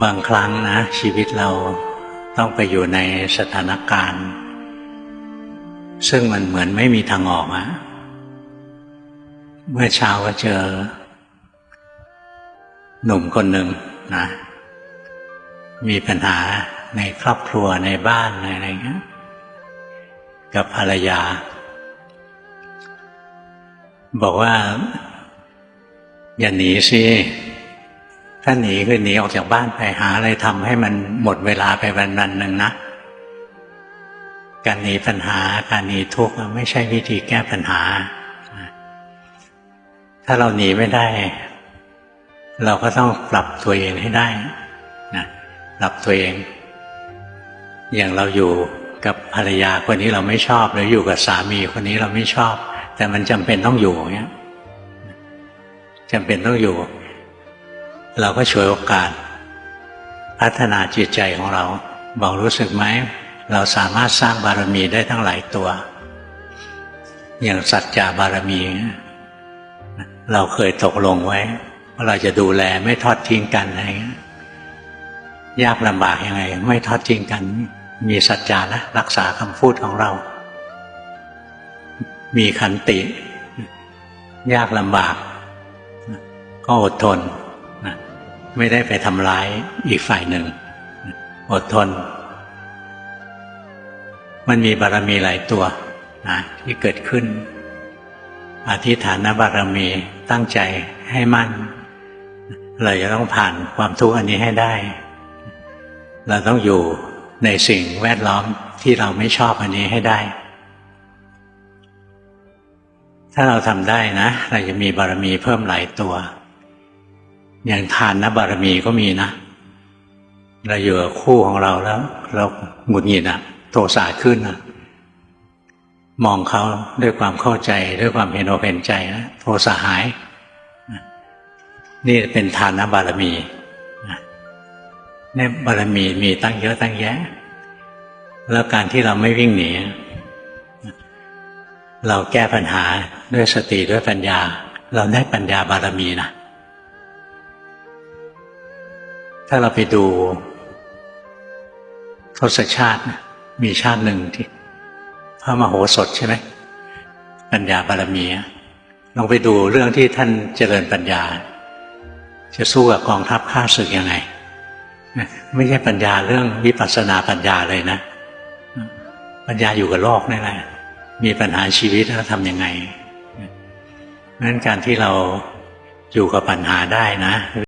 บางครั้งนะชีวิตเราต้องไปอยู่ในสถานการณ์ ซึ่งมันเหมือนไม่มีทางออกอะเมื่อเช้าก็เจอ หนุ่มคนหนึ่งนะ มีปัญหาในครอบครัวในบ้านอะไรเงี้ยกับภรรยา บอกว่า อย่าหนีสิ ถ้าหนีคือหนีออกจากบ้านไปหาอะไรทำให้มันหมดเวลาไปวันวันๆหนึ่งนะ การหนีปัญหาการหนีทุกข์ไม่ใช่วิธีแก้ปัญหา ถ้าเราหนีไม่ได้ เราก็ต้องปรับตัวเองให้ได้นะปรับตัวเอง อย่างเราอยู่กับภรรยาคนนี้เราไม่ชอบหรืออยู่กับสามีคนนี้เราไม่ชอบ แต่มันจำเป็นต้องอยู่เนี้ยจำเป็นต้องอยู่ เราก็ฉวยโอกาส พัฒนาจิตใจของเราบอกรู้สึกไหม เราสามารถสร้างบารมีได้ทั้งหลายตัว อย่างสัจจะบารมี เราเคยตกลงไว้ ว่าเราจะดูแลไม่ทอดทิ้งกันอะไรเงี้ยยากลำบากยังไง ไม่ทอดทิ้งกัน มีสัจจานะรักษาคำพูดของเรา มีขันติ ยากลำบาก ก็อดทน ไม่ได้ไปทำร้ายอีกฝ่ายหนึ่ง อดทน มันมีบารมีหลายตัวนะที่เกิดขึ้น อธิฐานบารมีตั้งใจให้มั่น เราจะต้องผ่านความทุกข์อันนี้ให้ได้ เราต้องอยู่ในสิ่งแวดล้อมที่เราไม่ชอบอันนี้ให้ได้ ถ้าเราทำได้นะ เราจะมีบารมีเพิ่มหลายตัว อย่างทานนะบารมีก็มีนะเราอยู่กับคู่ของเราแล้ว เราหงุดหงิดอะโทสะขึ้นอะมองเขาด้วยความเข้าใจด้วยความเห็นอกเห็นใจนะโทสะหาย นี่เป็นทานบารมีนะเนี่ยบารมีมีตั้งเยอะตั้งแยะ แล้วการที่เราไม่วิ่งหนีเราแก้ปัญหาด้วยสติด้วยปัญญา เราได้ปัญญาบารมีนะ ถ้าเราไปดูทศชาตินะมีชาติหนึ่งที่พระมโหสถใช่ไหมปัญญาบารมีลองไปดูเรื่องที่ท่านเจริญปัญญา จะสู้กับกองทัพข้าศึกยังไงไม่ใช่ปัญญาเรื่องวิปัสสนาปัญญาเลยนะ ปัญญาอยู่กับโลกนี่แหละมีปัญหาชีวิตแล้วทำยังไงนั้นการที่เราอยู่กับปัญหาได้นะ